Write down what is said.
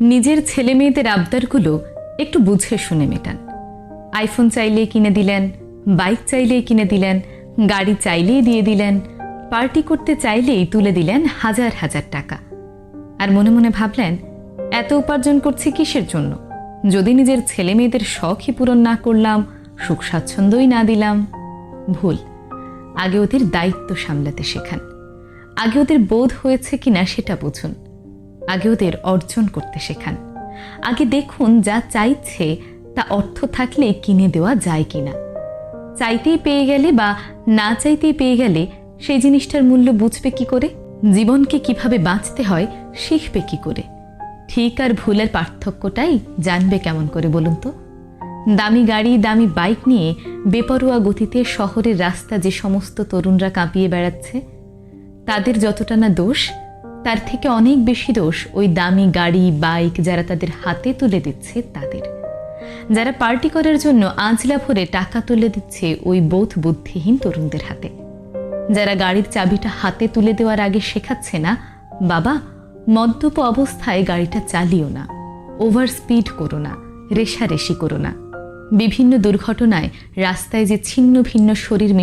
নিজের ছেলে মেয়েদের আবদারগুলো একটু বুঝে শুনে মেটান। আইফোন চাইলেই কিনে দিলেন, বাইক চাইলেই কিনে দিলেন, গাড়ি চাইলেই দিয়ে দিলেন, পার্টি করতে চাইলেই তুলে দিলেন হাজার হাজার টাকা। আর মনে মনে ভাবলেন, এত উপার্জন করছি কিসের জন্য? যদি নিজের ছেলে মেয়েদের শখই পূরণ না করলাম, সুখ স্বাচ্ছন্দ্যই না দিলাম। ভুল। আগে ওদের দায়িত্ব সামলাতে শেখান। আগে ওদের বোধ হয়েছে কিনা সেটা বুঝুন। আগে ওদের অর্জন করতে শেখান। আগে দেখুন যা চাইছে, তা অর্থ থাকলে কিনে দেওয়া যায় কিনা। চাইতেই পেয়ে গেলে বা না চাইতেই পেয়ে গেলে সেই জিনিসটার মূল্য বুঝবে কি করে? জীবনকে কীভাবে বাঁচতে হয় শিখবে কি করে? ঠিক আর ভুলের পার্থক্যটাই জানবে কেমন করে বলুন তো? দামি গাড়ি, দামি বাইক নিয়ে বেপরোয়া গতিতে শহরের রাস্তা যে সমস্ত তরুণরা কাঁপিয়ে বেড়াচ্ছে, তাদের যতটা না দোষ তার থেকে অনেক বেশি দোষ ওই দামি গাড়ি, বাইক যারা তাদের হাতে তুলে দিচ্ছে তাদের। যারা পার্টি করার জন্য আঁচলা ভরে টাকা তুলে দিচ্ছে ওই বোধ বুদ্ধিহীন তরুণদের হাতে। যারা গাড়ির চাবিটা হাতে তুলে দেওয়ার আগে শেখাচ্ছে না, বাবা, মদ্যপ অবস্থায় গাড়িটা চালিও না ওভার স্পিড করো না, রেশারেশি করো না। বিভিন্ন দুর্ঘটনায় রাস্তায় যে ছিন্ন ভিন্ন শরীর